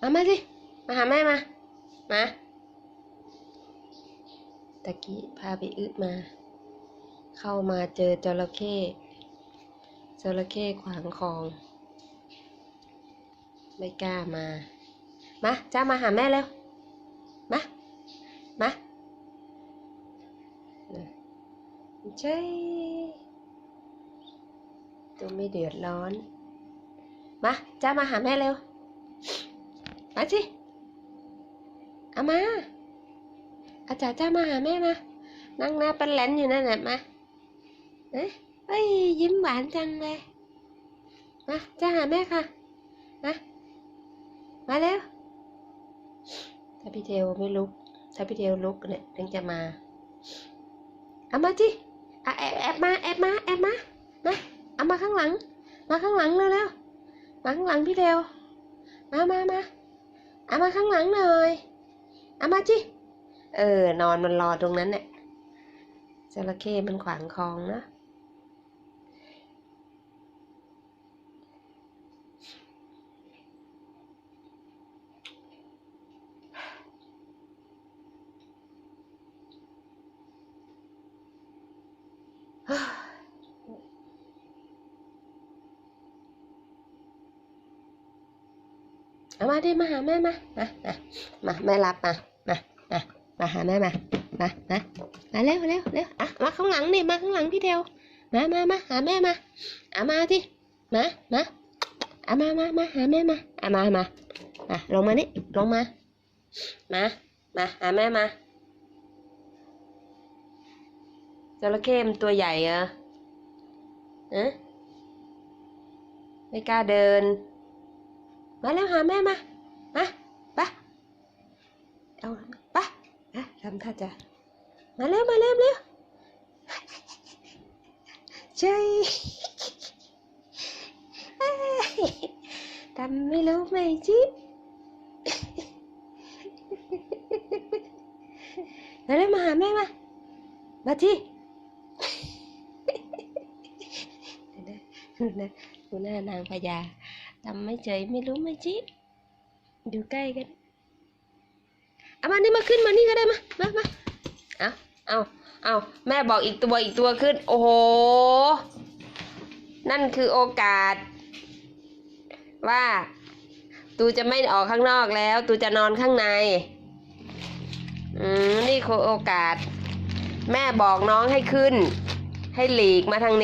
มามาสิ มาหาแม่มา มา ตะกี้พาไปอึมา เข้ามาเจอจระเข้ จระเข้ขวางคลอง ไม่กล้ามา มาจ้ามาหาแม่เร็วมา มาใช่ตัวไม่เดือดร้อน มาจ้ามาหาแม่เร็ว มาสิเอามา อาจารย์จ้ามาหาแม่มา นั่งหน้าเป็นแหลนอยู่นั่นแหละมาเอ้ยยิ้มหวานจังเลย มาจ้าหาแม่ค่ะมามาเร็ว ถ้าพี่เทวไม่ลุก ถ้าพี่เทวลุกเนี่ยถึงจะมา เอามาจิอะแอบแอบมาแอบมาแอบมา มา เอามาข้างหลัง มาข้างหลังเร็วๆมาข้างหลังพี่เทวมามามา เอามาข้างหลังหน่อยเอามาจิเออนอนมันรอตรงนั้นเนี่ยจระเข้มันขวางคลองนะ เอามาดิมาหาแม่มามามามาแม่รับมามามามาหาแม่มามามามาเร็วเร็วเร็วอะมาข้างหลังนี่มาข้างหลังพี่เดียวมามามาหาแม่มาเอามาที่มามาเอามามามาหาแม่มาเอามามามาลงมานี่ลงมามามาหาแม่มาจระเข้มตัวใหญ่เหรอเอะไม่กล้าเดิน มาแล้วหาแม่มา มาไปเอาไปอะทำท่าจะมาเร็วมาเร็วเร็วใช่เอ้ยทำไม่รู้ไหมจิ๊บมาเร็วมาหาแม่มา มาที่ดูนะ ดูหน้านางพญาทำไม่เฉยไม่รู้ไม่จิ๊บอยู่ใกล้กันเอามานี่มาขึ้นมานี่ก็ได้มา มามาเอาเอาเอาแม่บอกอีกตัวอีกตัวขึ้น โอ้โห นั่นคือโอกาส ว่า ตูจะไม่ออกข้างนอกแล้ว ตูจะนอนข้างใน อืม นี่คือโอกาส แม่บอกน้องให้ขึ้น ให้หลีกมาทางนี้